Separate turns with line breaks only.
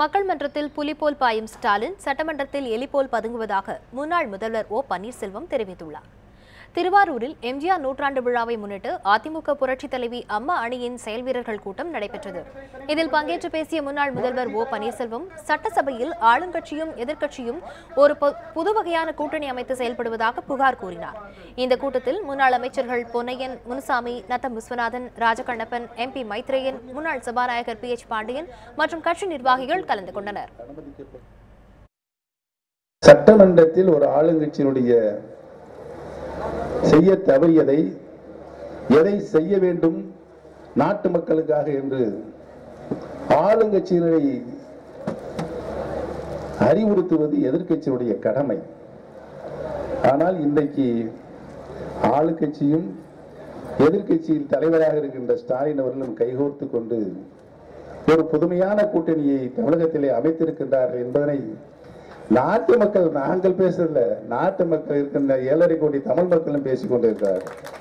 மக்கள் மன்றத்தில் புலி போல் பாயும் ஸ்டாலின் சட்டமன்றத்தில் எலி போல் பதுங்குவதாக முன்னாள் முதல்வர் ஓ பன்னீர்செல்வம் தெரிவித்துள்ளார் திருவாரூரில் எம்ஜிஆர் நூற்றாண்டு விழாவை முன்னிட்டு அதிமுக புரட்சித் தலைவி அம்மா அணியின் செயல் வீரர்கள் கூட்டம் நடைபெற்றது இதில் பங்கேற்று பேசிய முன்னாள் முதல்வர் ஓ பன்னீர்செல்வம் சட்டசபையில் ஆளுங்கட்சியும் எதிர்க்கட்சியும் ஒரு வகையான கூட்டணி அமைத்து செயல்படுவதாக புகார் கூறினார் இந்த கூட்டத்தில் முன்னாள் அமைச்சர்கள் பொன்னையன் முனுசாமி நத்தம் விஸ்வநாதன் ராஜகண்ணப்பன் எம்பி மைத்ரேயன் முன்னாள் சபாநாயகர் பி எச் பாண்டியன் மற்றும் கட்சி நிர்வாகிகள் கலந்து கொண்டனர்
சட்டமன்றத்தில் ஒரு ஆளுங்கட்சியினுடைய செய்ய தவறியதை எதை செய்ய வேண்டும் நாட்டு மக்களுக்காக என்று ஆளுங்கட்சியினரை அறிவுறுத்துவது எதிர்கட்சியுடைய கடமை ஆனால் இன்றைக்கு ஆளுங்கட்சியும் எதிர்கட்சியில் தலைவராக இருக்கின்ற ஸ்டாலின் அவர்களும் கைகோர்த்து கொண்டு ஒரு புதுமையான கூட்டணியை தமிழகத்திலே அமைத்திருக்கின்றார்கள் என்பதனை நாட்டு மக்கள் நாங்கள் பேசுறதுல நாட்டு மக்கள் இருக்கின்ற ஏழரை கோடி தமிழ் மக்களும் பேசிக்கொண்டிருக்கிறார்கள்